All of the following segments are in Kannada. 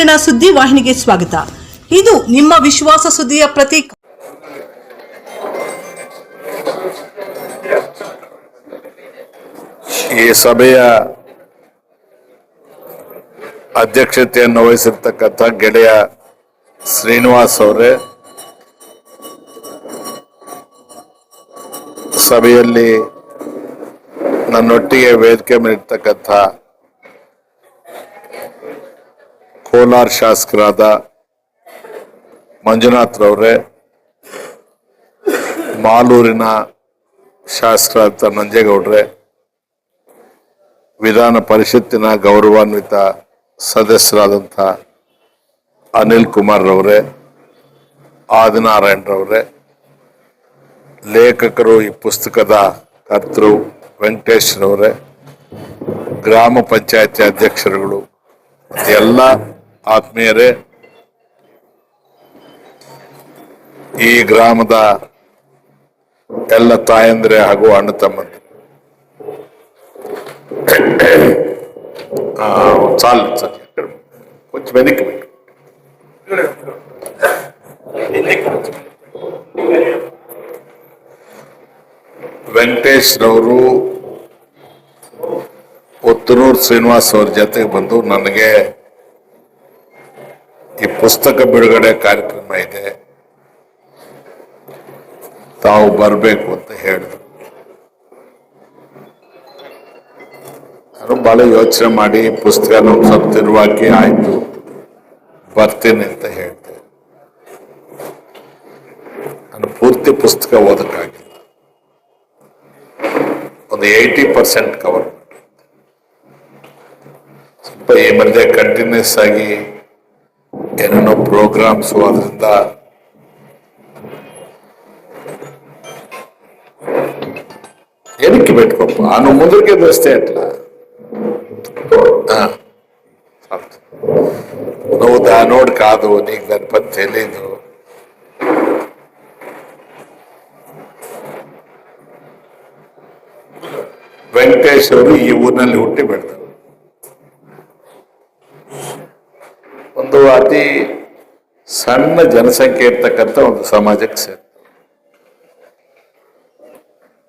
ಕಿರಣ ಸುದ್ದಿ ವಾಹಿನಿಗೆ ಸ್ವಾಗತ. ಇದು ನಿಮ್ಮ ವಿಶ್ವಾಸ ಸುದ್ದಿಯ ಪ್ರತೀಕ. ಈ ಸಭೆಯ ಅಧ್ಯಕ್ಷತೆಯನ್ನು ವಹಿಸಿರ್ತಕ್ಕಂಥ ಗೆಳೆಯ ಶ್ರೀನಿವಾಸ್ ಅವರೇ, ಸಭೆಯಲ್ಲಿ ನನ್ನೊಟ್ಟಿಗೆ ವೇದಿಕೆ ಮೇಲಿರ್ತಕ್ಕಂಥ ಕೋಲಾರ ಶಾಸಕರಾದ ಮಂಜುನಾಥ್ ರವರೇ, ಮಾಲೂರಿನ ಶಾಸಕರಾದ ನಂಜೇಗೌಡ್ರೆ, ವಿಧಾನ ಪರಿಷತ್ತಿನ ಗೌರವಾನ್ವಿತ ಸದಸ್ಯರಾದಂಥ ಅನಿಲ್ ಕುಮಾರ್ ರವರೇ, ಆದಿನಾರಾಯಣ್ ರವರೇ, ಲೇಖಕರು ಈ ಪುಸ್ತಕದ ಕರ್ತೃ ವೆಂಕಟೇಶ್ ರವರೇ, ಗ್ರಾಮ ಪಂಚಾಯತಿ ಅಧ್ಯಕ್ಷರುಗಳು, ಎಲ್ಲ ಆತ್ಮೀಯರೇ ಈ ಗ್ರಾಮದ ಎಲ್ಲ ತಾಯಂದ್ರೆ ಹಾಗೂ ಅಣ್ಣ ತಮ್ಮಂದಿರು ಆ, చాలు చాలు కొంచెం వెనక్కి పెట్టు ವೆಂಕಟೇಶ್ ರವರು ಒತ್ತನೂರು ಶ್ರೀನಿವಾಸ್ ಅವ್ರ ಜೊತೆಗೆ ಬಂದು ನನಗೆ ಈ ಪುಸ್ತಕ ಬಿಡುಗಡೆ ಕಾರ್ಯಕ್ರಮ ಇದೆ. ತಾವು ಬರಬೇಕು ಅಂತ ಹೇಳಿದ್ರು. ನಾನು ಬಹಳ ಯೋಚನೆ ಮಾಡಿ ಪುಸ್ತಕ ತಿರುವಾಕಿ ಆಯ್ತು, ಬರ್ತೀನಿ ಅಂತ ಹೇಳ್ತೆ ನಾನು ಪೂರ್ತಿ ಪುಸ್ತಕ ಓದಕ್ಕಾಗಿಲ್ಲ. ಒಂದು ಏಯ್ಟಿ ಪರ್ಸೆಂಟ್ ಕವರ್ ಸ್ವಲ್ಪ ಈ ಮಧ್ಯೆ ಕಂಟಿನ್ಯೂಸ್ ಆಗಿ ಏನೇನೋ ಪ್ರೋಗ್ರಾಮ್ಸ್ ಅದರಿಂದ ಏನಕ್ಕೆ పెట్టుకోప్ప నువ్వు ముందరికే వస్తే ఎట్లా ఆ, చాలు. నువ్వు దానోడు కాదు నీకు దాని పని తెలీదు ವೆಂಕಟೇಶ್ ಅವರು ಈ ಊರಿನಲ್ಲಿ ಹುಟ್ಟಿ ಬೆಳೆದರು ಅತಿ ಸಣ್ಣ ಜನಸಂಖ್ಯೆ ಇರ್ತಕ್ಕಂಥ ಒಂದು ಸಮಾಜಕ್ಕೆ ಸೇರ್ತು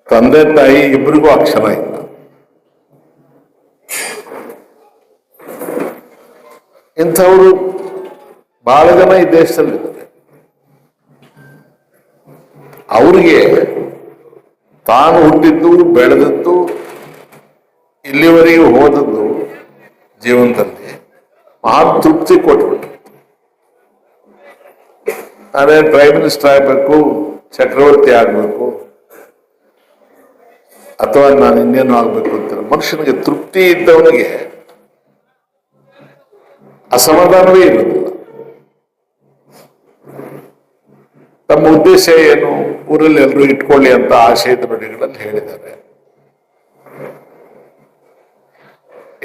ತಂದೆ ತಾಯಿ ಇಬ್ಬರಿಗೂ ಅಕ್ಷರ ಇಲ್ಲ. ಇಂಥವರು ಬಹಳ ಜನ ಈ ದೇಶದಲ್ಲಿ ಅವ್ರಿಗೆ ತಾನು ಹುಟ್ಟಿದ್ದು, ಬೆಳೆದದ್ದು, ಇಲ್ಲಿವರೆಗೂ ಹೋದದ್ದು ಜೀವನದಲ್ಲಿ ಮಹಾ ತೃಪ್ತಿ ಕೊಟ್ಬಿಟ್ಟು ನಾನೇ ಪ್ರೈಮ್ ಮಿನಿಸ್ಟರ್ ಆಗಬೇಕು, ಚಕ್ರವರ್ತಿ ಆಗಬೇಕು, ಅಥವಾ ನಾನು ಇನ್ನೇನು ಆಗ್ಬೇಕು ಅಂತ ಮನುಷ್ಯನಿಗೆ ತೃಪ್ತಿ ಇದ್ದವನಿಗೆ ಅಸಮಾಧಾನವೇ ಇರುವುದಿಲ್ಲ. ತಮ್ಮ ಉದ್ದೇಶ ಏನು? ಊರಲ್ಲಿ ಎಲ್ಲರೂ ಇಟ್ಕೊಳ್ಳಿ ಅಂತ ಆಶಯದ ನುಡಿಗಳಲ್ಲಿ ಹೇಳಿದ್ದಾರೆ.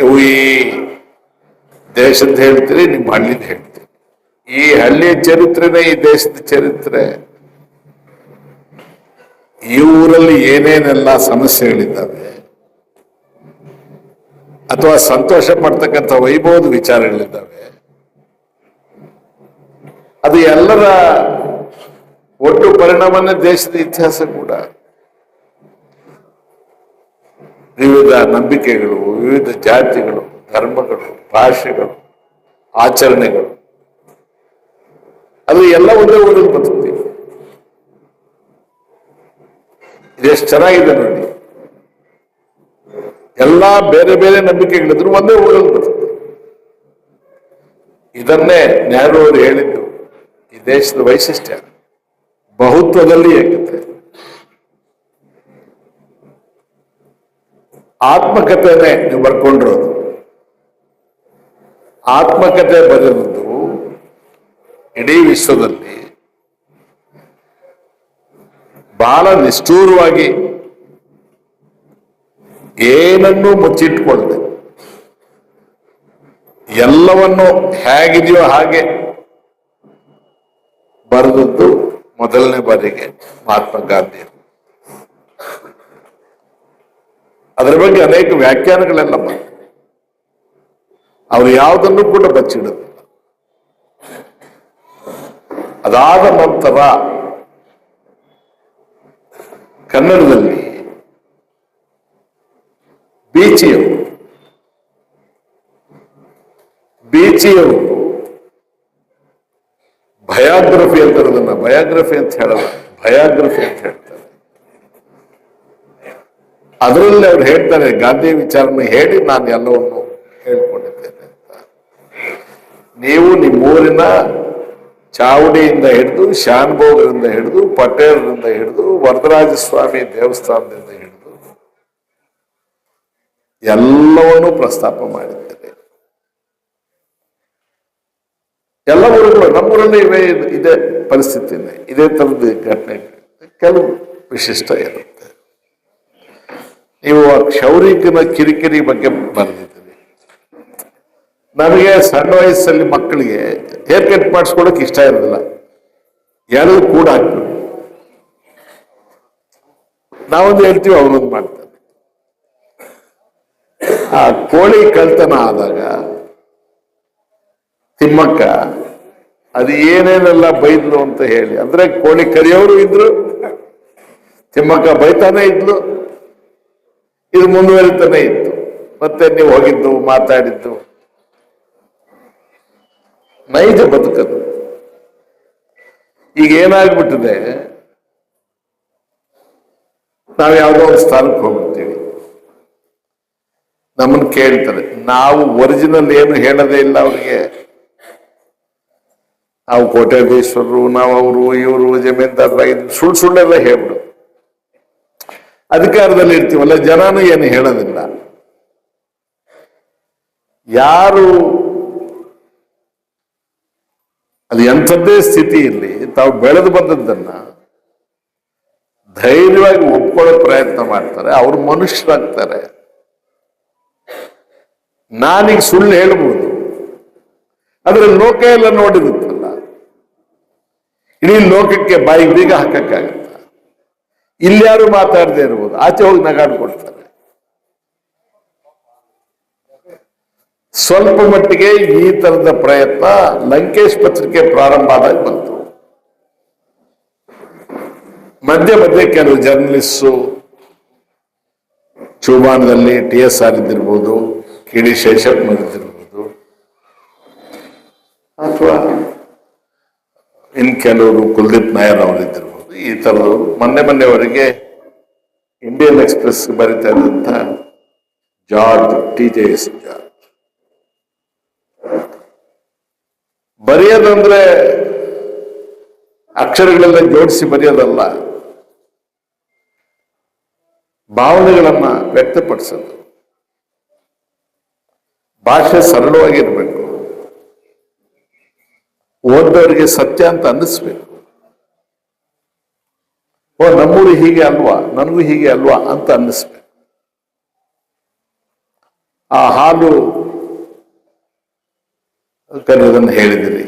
ಇವು ಈ ದೇಶದ ಹೇಳ್ತೀರಿ ನಿಮ್ಮ ಹಳ್ಳಿದ ಹೇಳ್ತೀರಿ. ಈ ಹಳ್ಳಿಯ ಚರಿತ್ರೆನೇ ಈ ದೇಶದ ಚರಿತ್ರೆ. ಈ ಊರಲ್ಲಿ ಏನೇನೆಲ್ಲ ಸಮಸ್ಯೆಗಳಿದ್ದಾವೆ? ಅಥವಾ ಸಂತೋಷ ಪಡ್ತಕ್ಕಂಥ ವೈಭವದ ವಿಚಾರಗಳಿದ್ದಾವೆ? ಅದು ಎಲ್ಲರ ಒಟ್ಟು ಪರಿಣಾಮನೇ ದೇಶದ ಇತಿಹಾಸ ಕೂಡ. ವಿವಿಧ ನಂಬಿಕೆಗಳು, ವಿವಿಧ ಜಾತಿಗಳು, ಧರ್ಮಗಳು, ಭಾಷೆಗಳು, ಆಚರಣೆಗಳು. ಅದು ಎಲ್ಲ ಒಂದೇ ಊರಲ್ಲಿ ಬದುಕ್ತೀವಿ ಇದೆಷ್ಟು ಚೆನ್ನಾಗಿದೆ ನೋಡಿ. ಎಲ್ಲ ಬೇರೆ ಬೇರೆ ನಂಬಿಕೆಗಳಿದ್ರು ಒಂದೇ ಊರಲ್ಲಿ ಬದುಕ್ತೀವಿ ಇದನ್ನೇ ನೆಹರು ಅವರು ಹೇಳಿದ್ದು, ಈ ದೇಶದ ವೈಶಿಷ್ಟ್ಯ ಬಹುತ್ವದಲ್ಲಿ ಏಕತೆ. ಆತ್ಮಕತೆನೆ ನೀವು ಬರ್ಕೊಂಡಿರೋದು. ಆತ್ಮಕತೆ ಬರೆದದ್ದು ಇಡೀ ವಿಶ್ವದಲ್ಲಿ ಬಹಳ ನಿಷ್ಠೂರವಾಗಿ ಏನನ್ನೂ ಮುಚ್ಚಿಟ್ಕೊಳ್ಳದೆ ಎಲ್ಲವನ್ನು ಹೇಗಿದೆಯೋ ಹಾಗೆ ಬರೆದದ್ದು ಮೊದಲನೇ ಬಾರಿಗೆ ಮಹಾತ್ಮ ಗಾಂಧಿ. ಅದರ ಬಗ್ಗೆ ಅನೇಕ ವ್ಯಾಖ್ಯಾನಗಳೆಲ್ಲ ಬಂತು ಅವರು ಯಾವುದನ್ನು ಕೂಡ ಬಚ್ಚಿಡೋದಿಲ್ಲ. ಅದಾದ ನಂತರ ಕನ್ನಡದಲ್ಲಿ ಬೀಚಿಯವರು ಬೀಚಿಯವರು ಭಯಾಗ್ರಫಿ ಅಂತಾರದನ್ನ, ಬಯೋಗ್ರಫಿ ಅಂತ ಹೇಳಲ್ಲ ಭಯಾಗ್ರಫಿ ಅಂತ ಹೇಳ್ತಾರೆ. ಅದರಲ್ಲಿ ಅವ್ರು ಹೇಳ್ತಾರೆ, ಗಾಂಧಿ ವಿಚಾರನ ಹೇಳಿ ನಾನು ಎಲ್ಲವನ್ನು ಹೇಳ್ಕೊಂಡಿದ್ದೇನೆ ಅಂತ. ನೀವು ನಿಮ್ಮೂರಿನ ಚಾವಡಿಯಿಂದ ಹಿಡಿದು ಶಾನ್ಭೋಗರಿಂದ ಹಿಡಿದು, ಪಟೇಲರಿಂದ ಹಿಡಿದು ವರದರಾಜ ಸ್ವಾಮಿ ದೇವಸ್ಥಾನದಿಂದ ಹಿಡಿದು ಎಲ್ಲವನ್ನೂ ಪ್ರಸ್ತಾಪ ಮಾಡಿದ್ದಾರೆ. ಎಲ್ಲ ಊರುಗಳು ನಮ್ಮೂರಲ್ಲಿ ಇವೇ ಇದೇ ಪರಿಸ್ಥಿತಿನೇ. ಇದೇ ತರದ ಘಟನೆ ಕೆಲವು ವಿಶಿಷ್ಟ ಇರುತ್ತೆ. ನೀವು ಆ ಕ್ಷೌರಿಕನ ಕಿರಿಕಿರಿ ಬಗ್ಗೆ ಬರೆದಿದ್ದೀರಿ. ನನಗೆ ಸಣ್ಣ ವಯಸ್ಸಲ್ಲಿ ಮಕ್ಕಳಿಗೆ ಹೇರ್ ಕಟ್ ಮಾಡಿಸ್ಕೊಳಕ್ ಇಷ್ಟ ಇರಲಿಲ್ಲ ಯಾರು ಕೂಡ ಹಾಕ್ಬೇಕು ನಾವೊಂದು ಹೇಳ್ತೀವಿ, ಅವನೊಂದು ಮಾಡ್ತಾರೆ ಆ ಕೋಳಿ ಕಳ್ತನ ಆದಾಗ ತಿಮ್ಮಕ್ಕ, ಅದು ಏನೇನೆಲ್ಲ ಬೈದ್ಲು ಅಂತ ಹೇಳಿ, ಅಂದ್ರೆ ಕೋಳಿ ಕರಿಯವರು ಇದ್ರು, ತಿಮ್ಮಕ್ಕ ಬೈತಾನೆ ಇದ್ಲು, ಇದು ಮುಂದುವರಿತಾನೆ ಇತ್ತು. ಮತ್ತೆ ನೀವು ಹೋಗಿದ್ದು, ಮಾತಾಡಿದ್ದು ನೈಜ ಬದುಕದು. ಈಗ ಏನಾಗ್ಬಿಟ್ಟಿದೆ? ನಾವು ಯಾವುದೋ ಒಂದು ಸ್ಥಾನಕ್ಕೆ ಹೋಗ್ಬಿಡ್ತೀವಿ. ನಮ್ಮನ್ನ ಕೇಳ್ತಾರೆ. ನಾವು ಒರಿಜಿನಲ್ ಏನು ಹೇಳದೇ ಇಲ್ಲ ಅವ್ರಿಗೆ. ನಾವು ಕೋಟ್ಯಾಧೀಶ್ವರರು, ನಾವು ಅವರು, ಇವರು ಜಮೀನ್ದಾರರಾಗಿದ್ದು ಸುಳ್ಳು ಸುಳ್ಳೆಲ್ಲ ಹೇಳ್ಬಿಡು. ಅಧಿಕಾರದಲ್ಲಿ ಇರ್ತೀವಲ್ಲ, ಜನನು ಏನು ಹೇಳೋದಿಲ್ಲ. ಯಾರು ಅದು ಎಂಥದ್ದೇ ಸ್ಥಿತಿ ಇರಲಿ ತಾವು ಬೆಳೆದು ಬಂದದ್ದನ್ನ ಧೈರ್ಯವಾಗಿ ಒಪ್ಕೊಳ್ಳೋ ಪ್ರಯತ್ನ ಮಾಡ್ತಾರೆ, ಅವರು ಮನುಷ್ಯರಾಗ್ತಾರೆ. ನಾನೀಗ ಸುಳ್ಳು ಹೇಳ್ಬೋದು. ಆದರೆ ಲೋಕ ಎಲ್ಲ ನೋಡಿರುತ್ತಲ್ಲ. ಇಡೀ ಲೋಕಕ್ಕೆ ಬಾಯಿಗೆ ಬೀಗ ಹಾಕಕ್ಕಾಗತ್ತ? ಯಾರು ಮಾತಾಡದೆ ಇರ್ಬೋದು, ಆಚೆ ಹೋಗಿ ನಗಾಡ್ಕೊಡ್ತಾರೆ ಸ್ವಲ್ಪ ಮಟ್ಟಿಗೆ ಈ ತರದ ಪ್ರಯತ್ನ ಲಂಕೇಶ್ ಪತ್ರಿಕೆ ಪ್ರಾರಂಭ ಆದಾಗ ಬಂತು. ಮಧ್ಯ ಮಧ್ಯೆ ಕೆಲವು ಜರ್ನಲಿಸ್ಟು ಚೂಬಾನದಲ್ಲಿ ಟಿ ಎಸ್ ಆರ್ ಇದ್ದಿರ್ಬೋದು, ಕೆ ಡಿ ಇದ್ದಿರ್ಬೋದು, ಅಥವಾ ಇನ್ ಕೆಲವರು ಕುಲ್ದೀಪ್ ನಾಯರ್ ಅವರು ಇದ್ದಿರ್ಬೋದು, ಈ ತರದವರು ಮೊನ್ನೆ ಮೊನ್ನೆವರೆಗೆ ಇಂಡಿಯನ್ ಎಕ್ಸ್ಪ್ರೆಸ್ ಬರಿತಾ ಇದ್ದಂತ George T J S George. ಬರೆಯೋದಂದ್ರೆ ಅಕ್ಷರಗಳೆಲ್ಲ ಜೋಡಿಸಿ ಬರೆಯೋದಲ್ಲ. ಭಾವನೆಗಳನ್ನ ವ್ಯಕ್ತಪಡಿಸೋದು. ಭಾಷೆ ಸರಳವಾಗಿರ್ಬೇಕು. ಓದೋರಿಗೆ ಸತ್ಯ ಅಂತ ಅನ್ನಿಸ್ಬೇಕು. ಓ, ನಮ್ಮೂರು ಹೀಗೆ ಅಲ್ವಾ, ನನಗೂ ಹೀಗೆ ಅಲ್ವಾ ಅಂತ ಅನ್ನಿಸ್ಬೇಕು. ಆ ಹಾಲು ಕರೆಯೋದನ್ನು ಹೇಳಿದಿರಿ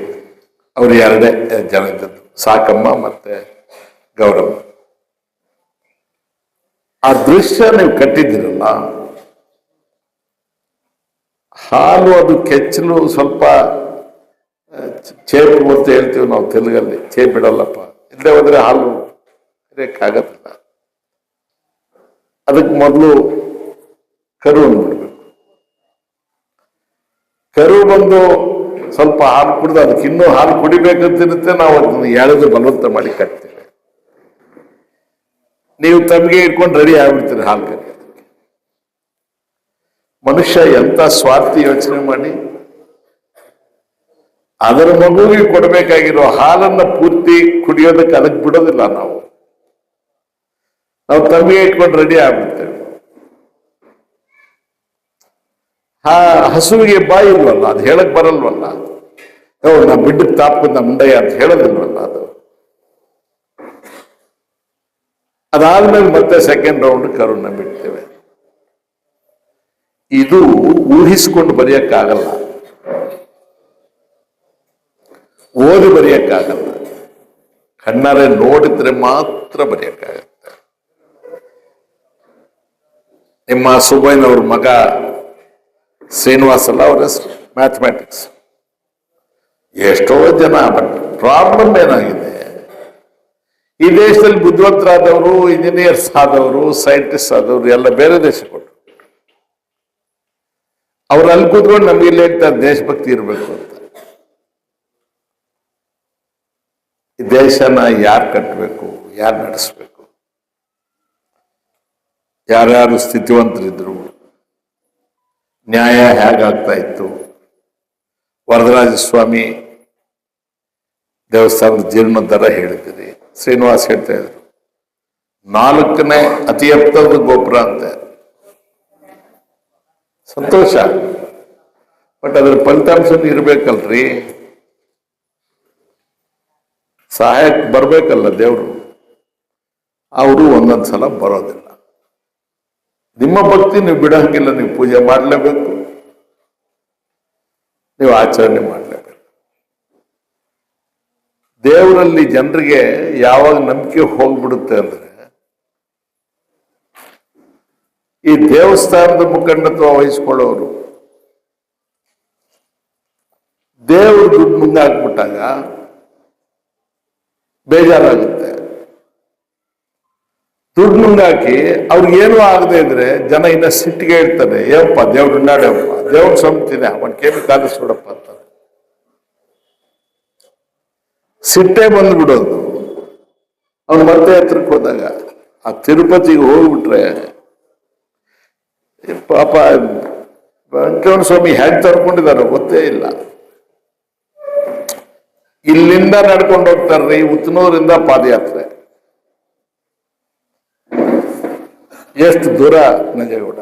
ಅವರು ಎರಡೇ ಜನ ಇದ್ದದ್ದು ಸಾಕಮ್ಮ ಮತ್ತೆ ಗೌರಮ್ಮ. ಆ ದೃಶ್ಯ ನೀವು ಕಟ್ಟಿದ್ದೀರಲ್ಲ, ಹಾಲು ಅದು ಕೆಚ್ಚಲು ಸ್ವಲ್ಪ ಚೇಪು ಅಂತ ಹೇಳ್ತೀವಿ ನಾವು ತೆಲುಗಲ್ಲಿ. ಚೇಪ್ ಇಡಲ್ಲಪ್ಪ. ಇಲ್ಲದೆ ಹೋದ್ರೆ ಹಾಲು ಕರೆಯಕ್ಕಾಗತ್ತಿಲ್ಲ ಅದಕ್ಕೆ ಮೊದಲು ಕರು ಅಂದ್ಬಿಡ್ಬೇಕು ಕರು ಬಂದು ಸ್ವಲ್ಪ ಹಾಲು ಕುಡಿದು ಅದಕ್ಕೆ ಇನ್ನೂ ಹಾಲು ಕುಡಿಬೇಕಂತಿರುತ್ತೆ ನಾವು ಅದನ್ನು ಎಳೆದು ಬಲವಂತ ಮಾಡಿ ಕಟ್ತೇವೆ. ನೀವು ತಮಗೆ ಇಟ್ಕೊಂಡು ರೆಡಿ ಆಗ್ಬಿಡ್ತೀರಿ ಹಾಲು ಕರೆಯೋದಕ್ಕೆ. ಮನುಷ್ಯ ಎಂತ ಸ್ವಾರ್ಥಿ ಯೋಚನೆ ಮಾಡಿ, ಅದರ ಮಗುವಿಗೆ ಕೊಡಬೇಕಾಗಿರೋ ಹಾಲನ್ನ ಪೂರ್ತಿ ಕುಡಿಯೋದಕ್ಕೆ ಅದಕ್ಕೆ ಬಿಡೋದಿಲ್ಲ ನಾವು. ನಾವು ತಮಗೆ ಇಟ್ಕೊಂಡು ರೆಡಿ ಆಗ್ಬಿಡ್ತೇವೆ. ಹಾ ಹಸುವಿಗೆ ಬಾಯಿ ಇಲ್ವಲ್ಲ ಅದು ಹೇಳಕ್ ಬರಲ್ವಲ್ಲ? ನಮ್ಮ ಬಿಡ್ಡಕ್ಕೆ ತಾಪ ಮುಂಡಯ್ಯ ಅಂತ ಹೇಳೋದಿಲ್ವಲ್ಲ ಅದು? ಅದಾದ್ಮೇಲೆ ಮತ್ತೆ ಸೆಕೆಂಡ್ ರೌಂಡ್ ಕರುಣ ಬಿಡ್ತೇವೆ. ಇದು ಊಹಿಸ್ಕೊಂಡು ಬರೆಯಕ್ಕಾಗಲ್ಲ. ಓದಿ ಬರೆಯಕ್ಕಾಗಲ್ಲ. ಕಣ್ಣಾರೆ ನೋಡಿದ್ರೆ ಮಾತ್ರ ಬರೆಯಕ್ಕಾಗತ್ತೆ. ನಿಮ್ಮ ಸುಬ್ಬಯ್ಯನವ್ರ ಮಗ ಶ್ರೀನಿವಾಸ್ ಅಲ್ಲ, ಅವರ ಮ್ಯಾಥಮೆಟಿಕ್ಸ್ ಎಷ್ಟೋ ಜನ ಬಟ್ ಪ್ರಾಬ್ಲಮ್ ಏನಾಗಿದೆ? ಈ ದೇಶದಲ್ಲಿ ಬುದ್ಧಿವಂತರಾದವರು ಇಂಜಿನಿಯರ್ಸ್ ಆದವರು ಸೈಂಟಿಸ್ಟ್ ಆದವರು, ಎಲ್ಲ ಬೇರೆ ದೇಶಕ್ಕೆ ಕೊಟ್ಟರು ಅವ್ರು ಅಲ್ಲಿ ಕೂತ್ಕೊಂಡು ನಮ್ಗೆ ಇಲ್ಲಿ ಹೇಳ್ತಾರೆ ದೇಶಭಕ್ತಿ ಇರಬೇಕು ಅಂತ. ಈ ದೇಶನ ಯಾರು ಕಟ್ಟಬೇಕು ಯಾರು ನಡೆಸ್ಬೇಕು? ಯಾರ್ಯಾರು ಸ್ಥಿತಿವಂತರಿದ್ರು? ನ್ಯಾಯ ಹೇಗಾಗ್ತಾ ಇತ್ತು? ವರದರಾಜ ಸ್ವಾಮಿ ದೇವಸ್ಥಾನದ ಜೀರ್ಣೋದ್ಧಾರ ಹೇಳಿದ್ದೀರಿ ಶ್ರೀನಿವಾಸ್ ಹೇಳ್ತಾ ಇದ್ರು, ನಾಲ್ಕನೇ ಅತಿ ಎತ್ತರದ ಗೋಪುರ ಅಂತ. ಸಂತೋಷ. ಬಟ್ ಅದ್ರ ಫಲಿತಾಂಶ ಇರ್ಬೇಕಲ್ರಿ. ಸಹಾಯಕ್ಕೆ ಬರಬೇಕಲ್ಲ ದೇವರು. ಅವರು ಒಂದೊಂದ್ಸಲ ಬರೋದಿಲ್ಲ. ನಿಮ್ಮ ಭಕ್ತಿ ನೀವು ಬಿಡೋಂಗಿಲ್ಲ, ನೀವು ಪೂಜೆ ಮಾಡಲೇಬೇಕು. ನೀವು ಆಚರಣೆ ಮಾಡಲೇಬೇಕು. ದೇವರಲ್ಲಿ ಜನರಿಗೆ ಯಾವಾಗ ನಂಬಿಕೆ ಹೋಗ್ಬಿಡುತ್ತೆ ಅಂದ್ರೆ, ಈ ದೇವಸ್ಥಾನದ ಮುಖಂಡತ್ವ ವಹಿಸ್ಕೊಳ್ಳೋರು, ದೇವರು ದುಡ್ಡು ಮುಂದಾಕ್ಬಿಟ್ಟಾಗ ಬೇಜಾರಾಗುತ್ತೆ. ದುಡ್ಡು ಮುಂದಾಕಿ ಅವ್ರಿಗೇನು ಆಗದೆ ಇದ್ರೆ ಜನ ಇನ್ನ ಸಿಟ್ಟಿಗೆ ಇರ್ತಾನೆ ಏನಪ್ಪ, ದೇವ್ರ ನಾಡಪ್ಪ ದೇವ್ರ ಸಂತಿದೆ ಅವನ್ ಕೇಳಿ ಕಾಲಿಸ್ಬಿಡಪ್ಪ ಅಂತ. ಸಿಟ್ಟೆ ಬಂದ್ಬಿಡೋದು. ಅವ್ನು ಮತ್ತೆ ಹತ್ರಕ್ಕೆ ಹೋದಾಗ, ಆ ತಿರುಪತಿಗೆ ಹೋಗ್ಬಿಟ್ರೆ ಪಾಪ, ವೆಂಕಟರಮಣ ಸ್ವಾಮಿ ಹೇಗೆ ತರ್ಕೊಂಡಿದಾರೋ ಗೊತ್ತೇ ಇಲ್ಲ. ಇಲ್ಲಿಂದ ನಡ್ಕೊಂಡು ಹೋಗ್ತಾರ್ರಿ ಉತ್ತನೂರಿಂದ ಪಾದಯಾತ್ರೆ. ಎಷ್ಟು ದೂರ ನಂಜೇಗೌಡ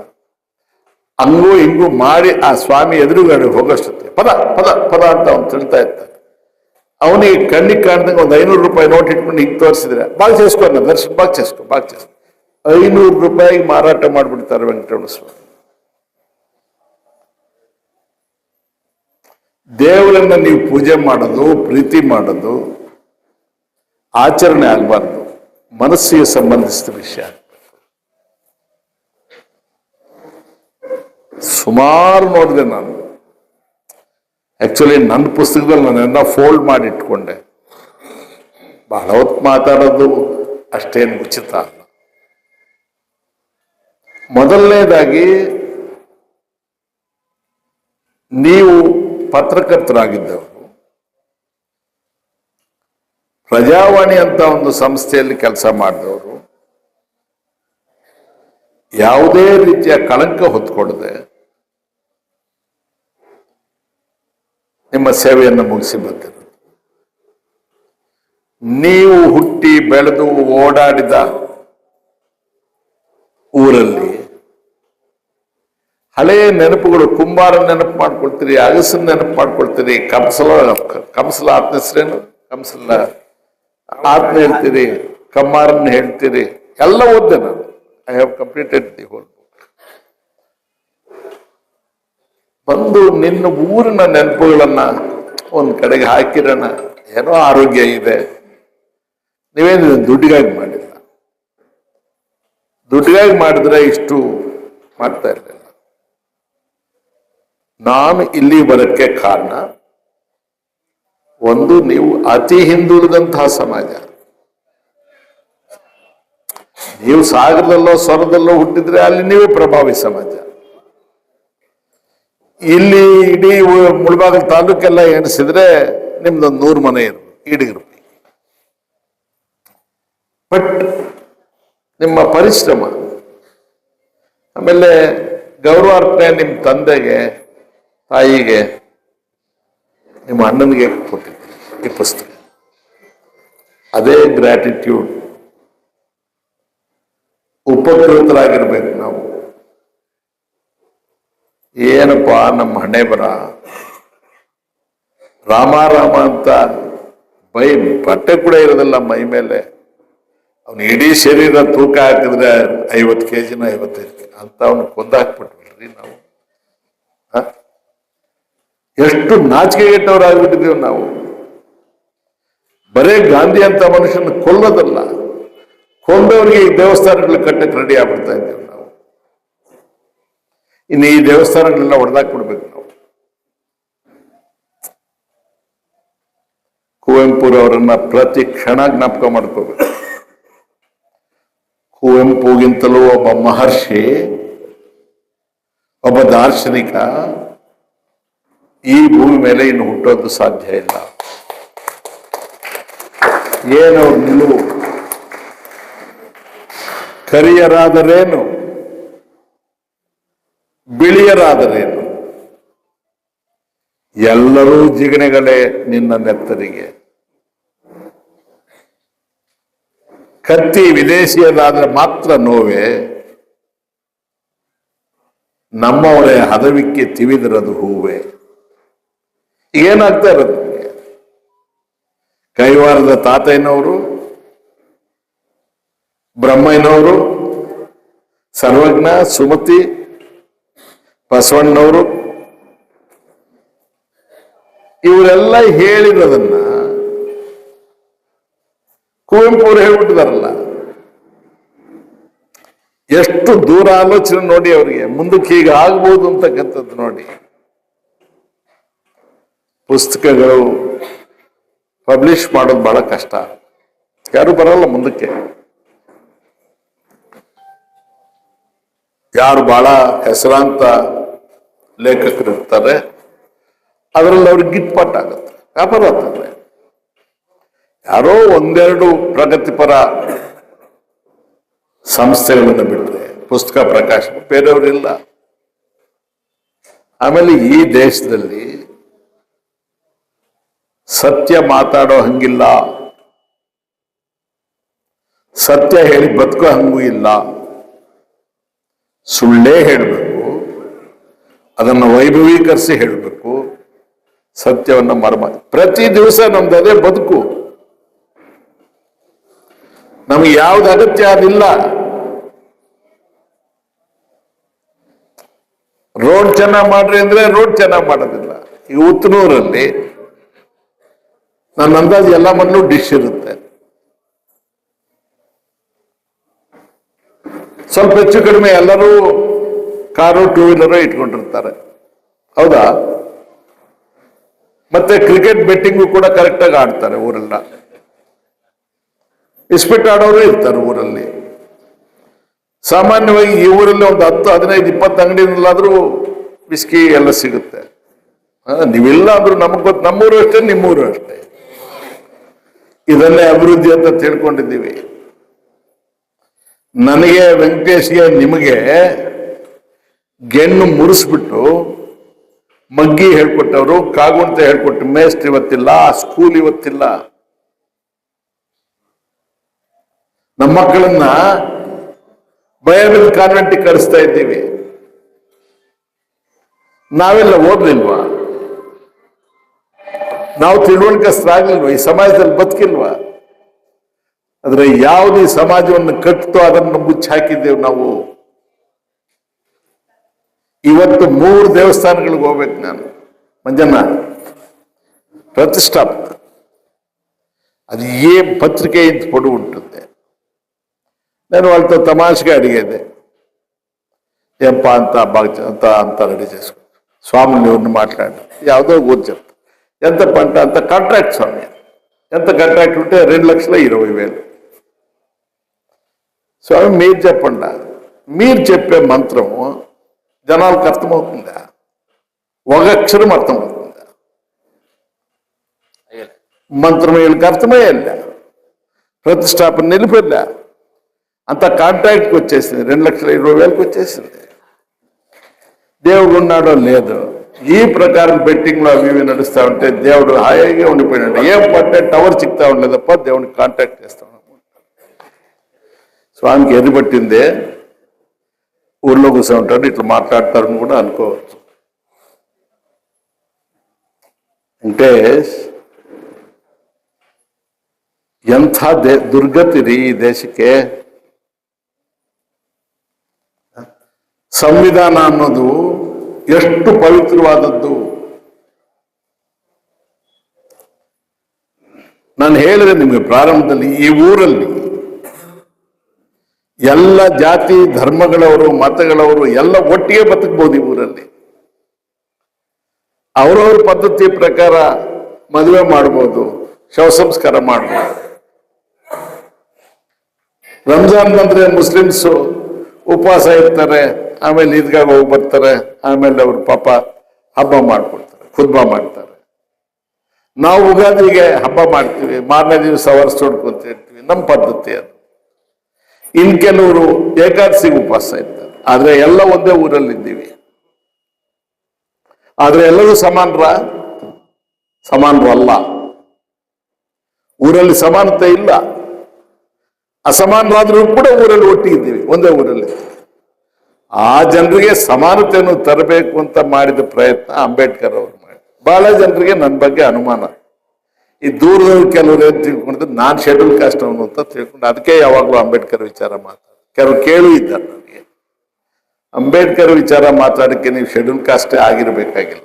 ಹಂಗೂ ಹಿಂಗೂ ಮಾಡಿ ಆ ಸ್ವಾಮಿ ಎದುರುಗಡೆ ಹೋಗೋಷ್ಟತ್ತೆ ಪದ ಪದ ಪದ ಅಂತ ಅವ್ನು ತಿಳ್ತಾ ಇರ್ತಾನೆ ಅವನಿಗೆ ಕಣ್ಣಿಗೆ ಕಾಣ್ದಂಗೆ ಒಂದು ಐನೂರು ರೂಪಾಯಿ ನೋಟ್ ಇಟ್ಕೊಂಡು ಹಿಂಗೆ ತೋರಿಸಿದ್ರೆ ಬಾಗ್ ಚೇಸ್ಕೊ ಅನ್ನ ದರ್ಶನ ಬಾಗ್ ಚೇಸ್ಕೊ ಬಾಗ್ ಚೇಸ್ಕೊ ಐನೂರು ರೂಪಾಯಿಗೆ ಮಾರಾಟ ಮಾಡಿಬಿಡ್ತಾರೆ ವೆಂಕಟರಮಣ ಸ್ವಾಮಿ ದೇವರನ್ನ ನೀವು ಪೂಜೆ ಮಾಡೋದು, ಪ್ರೀತಿ ಮಾಡೋದು, ಆಚರಣೆ ಆಗಬಾರ್ದು. ಮನಸ್ಸಿಗೆ ಸಂಬಂಧಿಸಿದ ವಿಷಯ. ಸುಮಾರು ನೋಡಿದೆ ನಾನು. ಆ್ಯಕ್ಚುಲಿ ನನ್ನ ಪುಸ್ತಕದಲ್ಲಿ ನಾನೆಲ್ಲ ಫೋಲ್ಡ್ ಮಾಡಿ ಇಟ್ಕೊಂಡೆ. ಬಹಳ ಹೊತ್ತು ಮಾತಾಡೋದು ಅಷ್ಟೇನು ಉಚಿತ ಅಲ್ಲ. ಮೊದಲನೇದಾಗಿ ನೀವು ಪತ್ರಕರ್ತರಾಗಿದ್ದವರು, ಪ್ರಜಾವಾಣಿ ಅಂತ ಒಂದು ಸಂಸ್ಥೆಯಲ್ಲಿ ಕೆಲಸ ಮಾಡಿದವರು ಯಾವುದೇ ರೀತಿಯ ಕಳಂಕ ಹೊತ್ಕೊಡದೆ ನಿಮ್ಮ ಸೇವೆಯನ್ನು ಮುಗಿಸಿ ಬಂದಿರು. ನೀವು ಹುಟ್ಟಿ ಬೆಳೆದು ಓಡಾಡಿದ ಊರಲ್ಲಿ ಹಳೆಯ ನೆನಪುಗಳು, ಕುಂಬಾರ ನೆನಪು ಮಾಡ್ಕೊಳ್ತೀರಿ, ಅಗಸನ್ ನೆನಪು ಮಾಡ್ಕೊಳ್ತೀರಿ ಕಂಸಲ ಕಂಸಲ ಆತ್ಮಸ್ರೇನು ಕಂಸಲ ಆತ್ಮ ಹೇಳ್ತೀರಿ, ಕಮ್ಮಾರನ್ನ ಹೇಳ್ತೀರಿ, ಎಲ್ಲ ಓದ್ದೆ ನಾನು. I have completed the whole book ಬಂದು ನಿನ್ನ ಊರಿನ ನೆನಪುಗಳನ್ನ ಒಂದ್ ಕಡೆಗೆ ಹಾಕಿರೋಣ. ಏನೋ ಆರೋಗ್ಯ ಇದೆ. ನೀವೇನು ದುಡ್ಡಿಗಾಗಿ ಮಾಡಿಲ್ಲ? ದುಡ್ಡಿಗಾಗಿ ಮಾಡಿದ್ರೆ ಇಷ್ಟು ಮಾಡ್ತಾ ಇರಲಿಲ್ಲ. ನಾನು ಇಲ್ಲಿ ಬರಕ್ಕೆ ಕಾರಣ, ಒಂದು ನೀವು ಅತಿ ಹಿಂದುಳಿದಂತಹ ಸಮಾಜ. ನೀವು ಸಾಗರದಲ್ಲೋ ಸ್ವರದಲ್ಲೋ ಹುಟ್ಟಿದ್ರೆ ಅಲ್ಲಿ ನೀವೇ ಪ್ರಭಾವಿ ಸಮಾಜ. ಇಲ್ಲಿ ಇಡೀ ಮುಳಬಾಗಿಲು ತಾಲೂಕೆಲ್ಲ ಎಣಿಸಿದ್ರೆ ನಿಮ್ದೊಂದು ನೂರು ಮನೆ ಇರು ಈಡಿಗರು ಬಟ್ ನಿಮ್ಮ ಪರಿಶ್ರಮ, ಆಮೇಲೆ ಗೌರವಾರ್ಪಣೆ ನಿಮ್ಮ ತಂದೆಗೆ, ತಾಯಿಗೆ, ನಿಮ್ಮ ಅಣ್ಣನಿಗೆ ಕೊಟ್ಟಿದ್ದೀನಿ ಈ ಪುಸ್ತಕ. ಅದೇ ಗ್ರ್ಯಾಟಿಟ್ಯೂಡ್ ಉಪಕೃತರಾಗಿರ್ಬೇಕು ನಾವು. ಏನಪ್ಪ ನಮ್ಮ ಹಣೆ ಬರ? ರಾಮ ಅಂತ ಬೈ ಬಟ್ಟೆ ಕೂಡ ಇರೋದಿಲ್ಲ ಮೈ ಮೇಲೆ. ಅವನು ಇಡೀ ಶರೀರ ತೂಕ ಹಾಕಿದ್ರೆ ಐವತ್ತು ಕೆ ಜಿನ ಐವತ್ತೈದು ಕೆ ಅಂತ ಅವನು ಕೊಂದಾಕ್ಬಿಟ್ಬಿಟ್ರಿ ನಾವು. ಎಷ್ಟು ಎಷ್ಟು ನಾಚಿಕೆಗೆಟ್ಟವರಾಗ್ಬಿಟ್ಟಿದ್ದೀವಿ ನಾವು. ಬರೇ ಗಾಂಧಿ ಅಂತ ಮನುಷ್ಯನ ಕೊಲ್ಲೋದಲ್ಲ. ಕೊಂದವರಿಗೆ ಈ ದೇವಸ್ಥಾನಗಳು ಕಟ್ಟಕ್ಕೆ ರೆಡಿ ಆಗ್ಬಿಡ್ತಾ ಇದ್ದೇವೆ ನಾವು. ಇನ್ನು ಈ ದೇವಸ್ಥಾನಗಳೆಲ್ಲ ಹೊಡೆದಾಕ್ಬಿಡ್ಬೇಕು ನಾವು. ಕುವೆಂಪುರವರನ್ನ ಪ್ರತಿ ಕ್ಷಣ ಜ್ಞಾಪಕ ಮಾಡ್ಕೋಬೇಕು. ಕುವೆಂಪುಗಿಂತಲೂ ಒಬ್ಬ ಮಹರ್ಷಿ, ಒಬ್ಬ ದಾರ್ಶನಿಕ ಈ ಭೂಮಿ ಮೇಲೆ ಇನ್ನು ಹುಟ್ಟೋದು ಸಾಧ್ಯ ಇಲ್ಲ. ಏನು ನಿಲುವು ಕರಿಯರಾದರೇನು? ಬಿಳಿಯರಾದರೇನು? ಎಲ್ಲರೂ ಜಿಗಣೆಗಳೇ ನಿನ್ನ ನೆತ್ತರಿಗೆ. ಕತ್ತಿ ವಿದೇಶಿಯರಾದ್ರೆ ಮಾತ್ರ ನೋವೇ. ನಮ್ಮವರೇ ಹದವಿಕ್ಕೆ ತಿವಿದಿರದು ಹೂವೆ. ಏನಾಗ್ತಾ ಇರೋದು ಕೈವಾರದ ತಾತಯ್ಯನವರು ಬ್ರಹ್ಮಯ್ಯನವರು ಸರ್ವಜ್ಞ ಸುಮತಿ, ಬಸವಣ್ಣವರು, ಇವರೆಲ್ಲ ಹೇಳಿರೋದನ್ನ ಕುವೆಂಪು ಅವರು ಹೇಳ್ಬಿಟ್ಟಿದಾರಲ್ಲ. ಎಷ್ಟು ದೂರ ಆಲೋಚನೆ ನೋಡಿ ಅವರಿಗೆ, ಮುಂದಕ್ಕೆ ಹೀಗೆ ಆಗ್ಬೋದು ಅಂತಕ್ಕಂಥದ್ದು ನೋಡಿ. ಪುಸ್ತಕಗಳು ಪಬ್ಲಿಷ್ ಮಾಡೋದು ಬಹಳ ಕಷ್ಟ. ಯಾರು ಬರಲ್ಲ ಮುಂದಕ್ಕೆ. ಯಾರು ಬಹಳ ಹೆಸರಾಂತ ಲೇಖಕರು ಇರ್ತಾರೆ, ಅದರಲ್ಲಿ ಅವ್ರಿಗೆ ಗಿಟ್ಪಾಟ್ ಆಗುತ್ತೆ, ವ್ಯಾಪಾರ ಆಗ್ತದೆ ಯಾರೋ ಒಂದೆರಡು ಪ್ರಗತಿಪರ ಸಂಸ್ಥೆಗಳನ್ನು ಬಿಟ್ಟರೆ ಪುಸ್ತಕ ಪ್ರಕಾಶ ಬೇರೆಯವರಿಲ್ಲ ಆಮೇಲೆ ಈ ದೇಶದಲ್ಲಿ ಸತ್ಯ ಮಾತಾಡೋ ಹಂಗಿಲ್ಲ, ಸತ್ಯ ಹೇಳಿ ಬದುಕೋ ಹಂಗೂ ಇಲ್ಲ. ಸುಳ್ಳೇ ಹೇಳಬೇಕು, ಅದನ್ನು ವೈಭವೀಕರಿಸಿ ಹೇಳಬೇಕು, ಸತ್ಯವನ್ನ ಮರ್ಮ, ಪ್ರತಿ ದಿವಸ ನಮ್ದದೇ ಬದುಕು. ನಮಗೆ ಯಾವ್ದು ಅಗತ್ಯ ಅದಿಲ್ಲ. ರೋಡ್ ಚೆನ್ನಾಗಿ ಮಾಡ್ರಿ ಅಂದ್ರೆ ರೋಡ್ ಚೆನ್ನಾಗಿ ಮಾಡೋದಿಲ್ಲ. ಈಗ ಉತ್ತನೂರಲ್ಲಿ ನನ್ನ ಅಂದಾಜು ಎಲ್ಲ ಮನೆಯಲ್ಲೂ ಡಿಶ್ ಇರುತ್ತೆ. ಸ್ವಲ್ಪ ಹೆಚ್ಚು ಕಡಿಮೆ ಎಲ್ಲರೂ ಕಾರು ಟೂ ವೀಲರು ಇಟ್ಕೊಂಡಿರ್ತಾರೆ. ಹೌದಾ? ಮತ್ತೆ ಕ್ರಿಕೆಟ್ ಬೆಟ್ಟಿಂಗು ಕೂಡ ಕರೆಕ್ಟಾಗಿ ಆಡ್ತಾರೆ ಊರೆಲ್ಲ. ಇಸ್ಪಿಟ್ ಆಡೋರು ಇರ್ತಾರೆ ಊರಲ್ಲಿ. ಸಾಮಾನ್ಯವಾಗಿ ಈ ಊರಲ್ಲಿ ಒಂದು ಹತ್ತು, ಹದಿನೈದು, ಇಪ್ಪತ್ತು ಅಂಗಡಿನಲ್ಲಾದರೂ ವಿಸ್ಕಿ ಎಲ್ಲ ಸಿಗುತ್ತೆ. ನೀವಿಲ್ಲ ಅಂದ್ರೂ ನಮಗ್ ಗೊತ್ತು ನಮ್ಮೂರು ಅಷ್ಟೇ, ನಿಮ್ಮೂರು ಅಷ್ಟೇ. ಇದನ್ನೇ ಅಭಿವೃದ್ಧಿ ಅಂತ ತಿಳ್ಕೊಂಡಿದ್ದೀವಿ. ನನಗೆ ವೆಂಕಟೇಶ್ಗೆ ನಿಮಗೆ ಗೆಣ್ಣು ಮುರಿಸ್ಬಿಟ್ಟು ಮಗ್ಗಿ ಹೇಳ್ಕೊಟ್ಟವರು ಕಾಗುಂತ ಹೇಳ್ಕೊಟ್ಟು ಮೇಸ್ಟ್ ಇವತ್ತಿಲ್ಲ ಸ್ಕೂಲ್ ಇವತ್ತಿಲ್ಲ. ನಮ್ಮ ಮಕ್ಕಳನ್ನ ಬಯಲು ಕಾನ್ವೆಂಟಿಗೆ ಕಳಿಸ್ತಾ ಇದ್ದೀವಿ. ನಾವೆಲ್ಲ ಓದ್ಲಿಲ್ವಾ? ನಾವು ತಿಳುವಳಿಕಸ್ಥರಾಗ್ಲಿಲ್ವಾ ಈ ಸಮಾಜದಲ್ಲಿ ಬದುಕಿಲ್ವಾ? ಆದ್ರೆ ಯಾವ್ದು ಈ ಸಮಾಜವನ್ನು ಕಟ್ಟಿತೋ ಅದನ್ನು ಮುಚ್ಚಿ ಹಾಕಿದ್ದೇವೆ ನಾವು ಇವತ್ತು ಮೂರು ದೇವಸ್ಥಾನಗಳಿಗೆ ಹೋಗ್ಬೇಕು ನಾನು ಮಂಜಣ್ಣ ಪ್ರತಿಷ್ಠಾಪಕ ಅದು ಏನ್ ಪತ್ರಿಕೆ ಇಂತ ಪಡು ಉಂಟುತ್ತೆ ನಾನು వాళ్ళతో ತಮಾಷೆಗೆ ಅಡಿಗೆದೆ ಎಂಪ ಅಂತ బాగా ಅಂತ ಅಂತ రెడీ చేసుకో స్వామిని ఎవరిని మాట్లాడి ಯಾವುದೋ ఊరు చెప్తా ఎంత పంట అంత కాంట్రాక్ట్ స్వామి ఎంత కాంట్రాక్ట్ ఉంటే రెండు లక్షల ఇరవై వేలు స్వామి మీరు చెప్పండి. మీరు చెప్పే మంత్రము జనాలకు అర్థమవుతుందా? ఒక అక్షరం అర్థమవుతుందా? మంత్రం వీళ్ళకి అర్థమయ్యేలా? ప్రతిష్టాపన నిలిపెళ్ళా అంత కాంట్రాక్ట్కి వచ్చేసింది. రెండు లక్షల ఇరవై వేలకు వచ్చేసింది. దేవుడు ఉన్నాడో లేదో? ఈ ప్రకారం బెట్టింగ్లో అవి ఇవి నడుస్తా ఉంటే దేవుడు హాయిగా ఉండిపోయినాడు. ఏం పట్టే టవర్ చిక్తా ఉండలేదప్ప దేవుడిని కాంటాక్ట్ చేస్తా స్వామికి ఎర్రి పట్టిందే ఊర్లో కూర్చో ఉంటాడు ఇట్లా మాట్లాడతారని కూడా అనుకోవచ్చు అంటే ಎಂಥ ದೇ ದುರ್ಗತಿ ರೀ ಈ ದೇಶಕ್ಕೆ ಸಂವಿಧಾನ ಅನ್ನೋದು ಎಷ್ಟು ಪವಿತ್ರವಾದದ್ದು ನಾನು ಹೇಳಿದೆ ನಿಮಗೆ ಪ್ರಾರಂಭದಲ್ಲಿ ಈ ಊರಲ್ಲಿ ಎಲ್ಲ ಜಾತಿ, ಧರ್ಮಗಳವರು, ಮತಗಳವರು ಎಲ್ಲ ಒಟ್ಟಿಗೆ ಬದುಕಬಹುದು ಈ ಊರಲ್ಲಿ ಅವರವ್ರ ಪದ್ಧತಿ ಪ್ರಕಾರ ಮದುವೆ ಮಾಡ್ಬೋದು ಶವ ಸಂಸ್ಕಾರ ಮಾಡ್ಬೋದು. ರಂಜಾನ್ ಬಂದ್ರೆ ಮುಸ್ಲಿಮ್ಸು ಉಪವಾಸ ಇರ್ತಾರೆ, ಆಮೇಲೆ ಈದ್ಗಾಗ ಹೋಗಿ ಬರ್ತಾರೆ, ಆಮೇಲೆ ಅವ್ರ ಪಾಪ ಹಬ್ಬ ಮಾಡ್ಕೊಡ್ತಾರೆ, ಖುದ್ಬಾ ಮಾಡ್ತಾರೆ. ನಾವು ಉಗಾದಿಗೆ ಹಬ್ಬ ಮಾಡ್ತೀವಿ, ಮಾರನೇ ದಿವಸ ವರ್ಷ ಹೊಡ್ಕೊಂತ ಇರ್ತೀವಿ, ನಮ್ಮ ಪದ್ಧತಿ ಅದು. ಇನ್ ಕೆಲವರು ಏಕಾದಶಿಗೆ ಉಪವಾಸ ಇರ್ತಾರೆ. ಆದ್ರೆ ಎಲ್ಲ ಒಂದೇ ಊರಲ್ಲಿ ಇದ್ದೀವಿ. ಆದ್ರೆ ಎಲ್ಲರೂ ಸಮಾನರ? ಸಮಾನರು ಅಲ್ಲ. ಊರಲ್ಲಿ ಸಮಾನತೆ ಇಲ್ಲ. ಅಸಮಾನರಾದ್ರೂ ಕೂಡ ಊರಲ್ಲಿ ಒಟ್ಟಿಗಿದ್ದೀವಿ ಒಂದೇ ಊರಲ್ಲಿ. ಆ ಜನರಿಗೆ ಸಮಾನತೆಯನ್ನು ತರಬೇಕು ಅಂತ ಮಾಡಿದ ಪ್ರಯತ್ನ ಅಂಬೇಡ್ಕರ್ ಅವರು ಮಾಡಿ ಬಹಳ ಜನರಿಗೆ ನನ್ನ ಬಗ್ಗೆ ಅನುಮಾನ. ಈ ದೂರದವ್ರು ಕೆಲವರು ಏನ್ ತಿಳ್ಕೊಂಡಿದ್ರು, ನಾನ್ ಶೆಡ್ಯೂಲ್ ಕಾಸ್ಟ್ ಅವನು ಅಂತ ತಿಳ್ಕೊಂಡು, ಅದಕ್ಕೆ ಯಾವಾಗಲೂ ಅಂಬೇಡ್ಕರ್ ವಿಚಾರ ಮಾತಾಡ ಕೆಲವರು ಕೇಳು ಇದ್ದಾರೆ ನನಗೆ. ಅಂಬೇಡ್ಕರ್ ವಿಚಾರ ಮಾತಾಡಕ್ಕೆ ನೀವು ಶೆಡ್ಯೂಲ್ ಕಾಸ್ಟೇ ಆಗಿರ್ಬೇಕಾಗಿಲ್ಲ.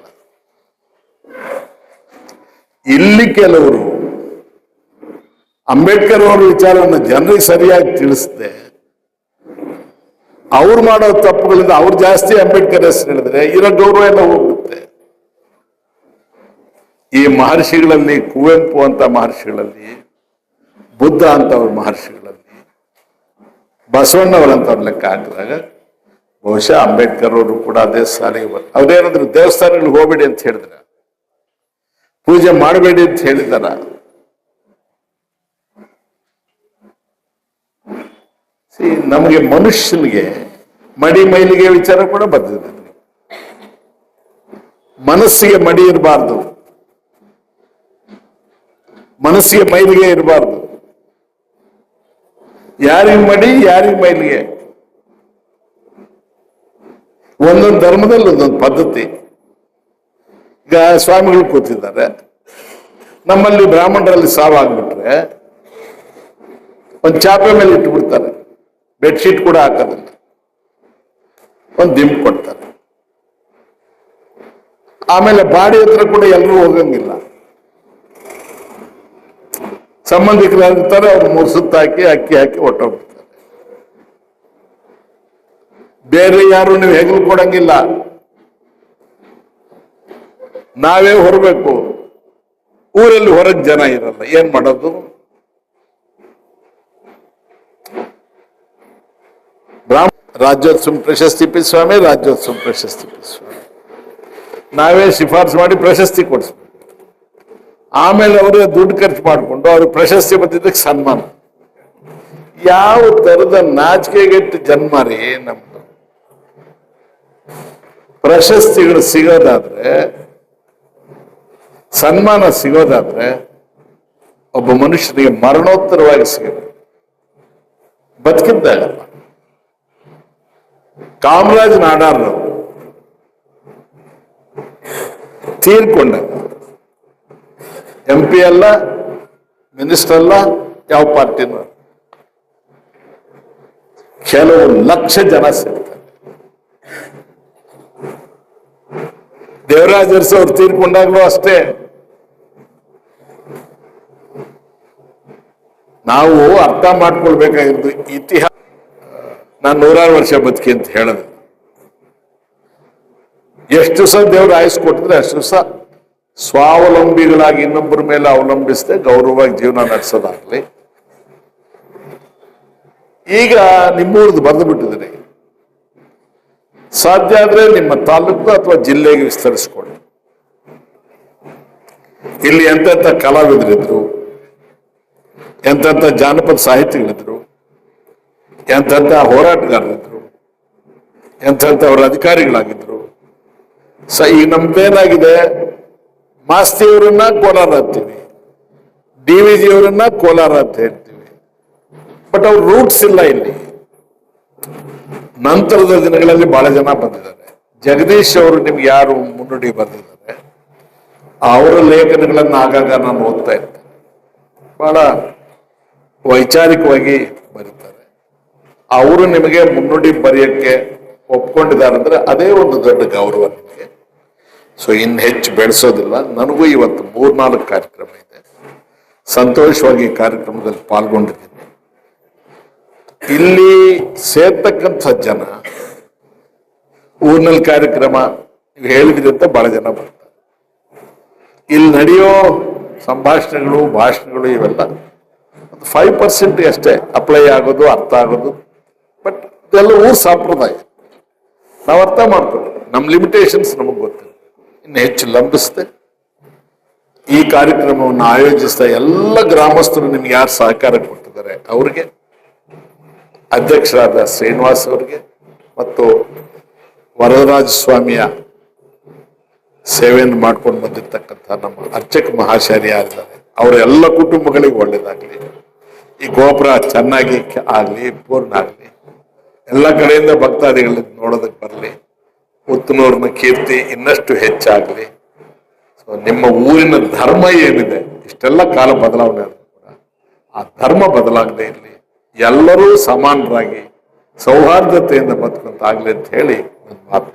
ಇಲ್ಲಿ ಕೆಲವರು ಅಂಬೇಡ್ಕರ್ ಅವರ ವಿಚಾರವನ್ನು ಜನರಿಗೆ ಸರಿಯಾಗಿ ತಿಳಿಸದೆ. ಅವ್ರು ಮಾಡೋ ತಪ್ಪುಗಳಿಂದ ಅವ್ರು ಜಾಸ್ತಿ ಅಂಬೇಡ್ಕರ್ ಹೆಸರು ಹೇಳಿದ್ರೆ, ಇರೋ ಗೌರವ ಎಲ್ಲ ಹೋಗುತ್ತೆ ಈ ಮಹರ್ಷಿಗಳಲ್ಲಿ ಕುವೆಂಪು ಅಂತ ಮಹರ್ಷಿಗಳಲ್ಲಿ, ಬುದ್ಧ ಅಂತವ್ರ ಮಹರ್ಷಿಗಳಲ್ಲಿ ಬಸವಣ್ಣವರಂತವ್ರ ಲೆಕ್ಕ ಹಾಕಿದಾಗ ಬಹುಶಃ ಅಂಬೇಡ್ಕರ್ ಅವರು ಕೂಡ ಅದೇ ಸಾಲಿಗೆ ಬರ್ ಅವ್ರೇನಾದ್ರು ದೇವಸ್ಥಾನಗಳಿಗೆ ಹೋಗ್ಬೇಡಿ ಅಂತ ಹೇಳಿದ್ರ. ಪೂಜೆ ಮಾಡಬೇಡಿ ಅಂತ ಹೇಳಿದಾರ. ನಮಗೆ ಮನುಷ್ಯನಿಗೆ ಮಡಿ ಮೈಲಿಗೆ ವಿಚಾರ ಕೂಡ ಬಂದಿದೆ. ಮನಸ್ಸಿಗೆ ಮಡಿ ಇರಬಾರ್ದು. ಮನಸ್ಸಿಗೆ ಮೈಲಿಗೆ ಇರಬಾರ್ದು ಯಾರಿಗ್ ಮಡಿ ಯಾರಿಗ್ ಮೈಲಿಗೆ ಒಂದೊಂದು ಧರ್ಮದಲ್ಲಿ ಒಂದೊಂದು ಪದ್ಧತಿ ಈಗ ಸ್ವಾಮಿಗಳು ಕೂತಿದ್ದಾರೆ ನಮ್ಮಲ್ಲಿ ಬ್ರಾಹ್ಮಣರಲ್ಲಿ ಸಾವಾಗ್ಬಿಟ್ರೆ ಒಂದು ಚಾಪೆ ಮೇಲೆ ಇಟ್ಟು ಬಿಡ್ತಾರೆ ಬೆಡ್ಶೀಟ್ ಕೂಡ ಹಾಕೋದಿಲ್ಲ ಒಂದು ದಿಂಬು ಕೊಡ್ತಾರೆ ಆಮೇಲೆ ಬಾಡಿ ಹತ್ರ ಕೂಡ ಎಲ್ಲರೂ ಹೋಗಂಗಿಲ್ಲ ಸಂಬಂಧಿಕರಾಗಿರ್ತಾರೆ ಅವ್ರು ಮೂರು ಸುತ್ತ ಹಾಕಿ, ಅಕ್ಕಿ ಹಾಕಿ ಹೊಟ್ಟೋಗ್ಬಿಡ್ತಾರೆ ಬೇರೆ ಯಾರು ನೀವು ಹೆಗಲು ಕೊಡಂಗಿಲ್ಲ. ನಾವೇ ಹೊರಬೇಕು. ಊರಲ್ಲಿ ಹೊರಗೆ ಜನ ಇರಲ್ಲ. ಏನ್ ಮಾಡೋದು? ರಾಜ್ಯೋತ್ಸವ ಪ್ರಶಸ್ತಿ ಪಿ ಸ್ವಾಮಿ, ರಾಜ್ಯೋತ್ಸವ ಪ್ರಶಸ್ತಿ ಪಿ ಸ್ವಾಮಿ. ನಾವೇ ಶಿಫಾರಸು ಮಾಡಿ ಪ್ರಶಸ್ತಿ ಕೊಡಿಸ್ಬೇಕು. ಆಮೇಲೆ ಅವರು ದುಡ್ಡು ಖರ್ಚು ಮಾಡಿಕೊಂಡು ಅವ್ರಿಗೆ ಪ್ರಶಸ್ತಿ ಬಂದಿದ್ದಕ್ಕೆ ಸನ್ಮಾನ. ಯಾವ ತರದ ನಾಚಿಕೆಗೆಟ್ಟು ಜನ್ಮ ರೀ ನಮ್ದು. ಪ್ರಶಸ್ತಿಗಳು ಸಿಗೋದಾದ್ರೆ, ಸನ್ಮಾನ ಸಿಗೋದಾದ್ರೆ ಒಬ್ಬ ಮನುಷ್ಯನಿಗೆ ಮರಣೋತ್ತರವಾಗಿ ಸಿಗಬೇಕು. ಬದುಕಿದ್ದಾಗಲ್ಲ ಕಾಮರಾಜ್ ನಾಡಾರ್ರವರು ತೀರ್ಕೊಂಡಾಗ ಎಂ ಪಿ ಅಲ್ಲ ಮಿನಿಸ್ಟರ್ ಅಲ್ಲ, ಯಾವ ಪಾರ್ಟಿನೂ ಕೆಲವು ಲಕ್ಷ ಜನ ಸೇರ್ತಾರೆ. ದೇವರಾಜ್ ಅವ್ರು ತೀರ್ಕೊಂಡಾಗ್ಲೂ ಅಷ್ಟೇ. ನಾವು ಅರ್ಥ ಮಾಡ್ಕೊಳ್ಬೇಕಾಗಿದ್ದು ಇತಿಹಾಸ. ನಾನು ನೂರಾರು ವರ್ಷ ಬದುಕಿ ಅಂತ ಹೇಳೋದು ಎಷ್ಟು ಸಹ ದೇವ್ರು ಆಯುಸ್ ಕೊಟ್ಟಿದ್ರೆ ಅಷ್ಟು ದಿವಸ ಸ್ವಾವಲಂಬಿಗಳಾಗಿ ಇನ್ನೊಬ್ಬರ ಮೇಲೆ ಅವಲಂಬಿಸದೆ ಗೌರವವಾಗಿ ಜೀವನ ನಡೆಸೋದಾಗ್ಲಿ. ಈಗ ನಿಮ್ಮೂರ್ದು ಬರೆದು ಬಿಟ್ಟಿದ್ದೀನಿ ಸಾಧ್ಯ ಆದ್ರೆ ನಿಮ್ಮ ತಾಲೂಕು ಅಥವಾ ಜಿಲ್ಲೆಗೆ ವಿಸ್ತರಿಸ್ಕೊಳ್ಳಿ. ಇಲ್ಲಿ ಎಂತೆಂಥ ಕಲಾವಿದರಿದ್ರು, ಎಂತೆಂಥ ಜಾನಪದ ಸಾಹಿತಿಗಳಿದ್ರು, ಎಂತೆಂಥ ಹೋರಾಟಗಾರರಿದ್ರು, ಎಂತೆಂಥವ್ರ ಅಧಿಕಾರಿಗಳಾಗಿದ್ರು. ಸ ಈಗ ನಮ್ದೇನಾಗಿದೆ? ಮಾಸ್ತಿಯವರನ್ನ ಕೋಲಾರ ಅಂತೀವಿ ಡಿ ವಿ ಜಿಯವರನ್ನ ಕೋಲಾರ ಅಂತ ಹೇಳ್ತೀವಿ. ಬಟ್ ಅವ್ರ ರೂಟ್ಸ್ ಇಲ್ಲ ಇಲ್ಲಿ. ನಂತರದ ದಿನಗಳಲ್ಲಿ ಬಹಳ ಜನ ಬಂದಿದ್ದಾರೆ. ಜಗದೀಶ್ ಅವರು ನಿಮ್ಗೆ ಯಾರು ಮುನ್ನುಡಿ ಬಂದಿದ್ದಾರೆ? ಅವರ ಲೇಖನಗಳನ್ನ ಆಗಾಗ ನಾನು ಓದ್ತಾ ಇರ್ತೇನೆ. ಬಹಳ ವೈಚಾರಿಕವಾಗಿ ಬರೀತಾರೆ. ಅವರು ನಿಮಗೆ ಮುನ್ನುಡಿ ಬರೆಯಕ್ಕೆ ಒಪ್ಕೊಂಡಿದ್ದಾರೆ ಅಂದ್ರೆ ಅದೇ ಒಂದು ದೊಡ್ಡ ಗೌರವ ನಿಮಗೆ. ಸೊ ಇನ್ ಹೆಚ್ಚು ಬೆಳೆಸೋದಿಲ್ಲ. ನನಗೂ ಇವತ್ತು ಮೂರ್ನಾಲ್ಕು ಕಾರ್ಯಕ್ರಮ ಇದೆ. ಸಂತೋಷವಾಗಿ ಕಾರ್ಯಕ್ರಮದಲ್ಲಿ ಪಾಲ್ಗೊಂಡಿದ್ದೀನಿ. ಇಲ್ಲಿ ಸೇರ್ತಕ್ಕಂಥ ಜನ, ಊರಿನಲ್ಲಿ ಕಾರ್ಯಕ್ರಮ, ನೀವು ಹೇಳಿದಂತ ಬಹಳ ಜನ ಬರ್ತಾರೆ. ಇಲ್ಲಿ ನಡೆಯೋ ಸಂಭಾಷಣೆಗಳು, ಭಾಷಣಗಳು ಇವೆಲ್ಲ ಒಂದು ಫೈವ್ ಪರ್ಸೆಂಟ್ ಅಷ್ಟೇ ಅಪ್ಲೈ ಆಗೋದು, ಅರ್ಥ ಆಗೋದು. ಬಟ್ ಇದೆಲ್ಲ ಊರು ಸಂಪ್ರದಾಯ. ನಾವು ಅರ್ಥ ಮಾಡ್ಕೊಳ್ಳಿ ನಮ್ಮ ಲಿಮಿಟೇಷನ್ಸ್ ನಮಗೆ ಗೊತ್ತಿಲ್ಲ. ಇನ್ನು ಹೆಚ್ಚು ಲಂಬಿಸ್ತೆ ಈ ಕಾರ್ಯಕ್ರಮವನ್ನು ಆಯೋಜಿಸಿದ ಎಲ್ಲ ಗ್ರಾಮಸ್ಥರು ನಿಮ್ಗೆ ಯಾರು ಸಹಕಾರ ಕೊಟ್ಟಿದ್ದಾರೆ ಅವ್ರಿಗೆ, ಅಧ್ಯಕ್ಷರಾದ ಶ್ರೀನಿವಾಸ್ ಅವರಿಗೆ ಮತ್ತು ವರದರಾಜ ಸ್ವಾಮಿಯ ಸೇವೆಯನ್ನು ಮಾಡ್ಕೊಂಡು ಬಂದಿರ್ತಕ್ಕಂಥ ನಮ್ಮ ಅರ್ಚಕ ಮಹಾಶಾರಿ ಯಾರಿದ್ದಾರೆ, ಅವರ ಎಲ್ಲ ಕುಟುಂಬಗಳಿಗೆ ಒಳ್ಳೆಯದಾಗಲಿ ಈ ಗೋಪುರ ಚೆನ್ನಾಗಿ ಆಗಲಿ ಆಗ್ಲಿ ಪೂರ್ಣ ಆಗಲಿ, ಎಲ್ಲ ಕಡೆಯಿಂದ ಭಕ್ತಾದಿಗಳಿಗೆ ನೋಡೋದಕ್ಕೆ ಬರಲಿ. ಉತ್ತನೂರಿನ ಕೀರ್ತಿ ಇನ್ನಷ್ಟು ಹೆಚ್ಚಾಗಲಿ ಸೊ ನಿಮ್ಮ ಊರಿನ ಧರ್ಮ ಏನಿದೆ, ಇಷ್ಟೆಲ್ಲ ಕಾಲ ಬದಲಾವಣೆ ಕೂಡ, ಆ ಧರ್ಮ ಬದಲಾಗದೆ ಇರಲಿ ಎಲ್ಲರೂ ಸಮಾನರಾಗಿ ಸೌಹಾರ್ದತೆಯಿಂದ ಬದುಕಂತಾಗಲಿ ಅಂತ ಹೇಳಿ ನನ್ನ ಮಾತು.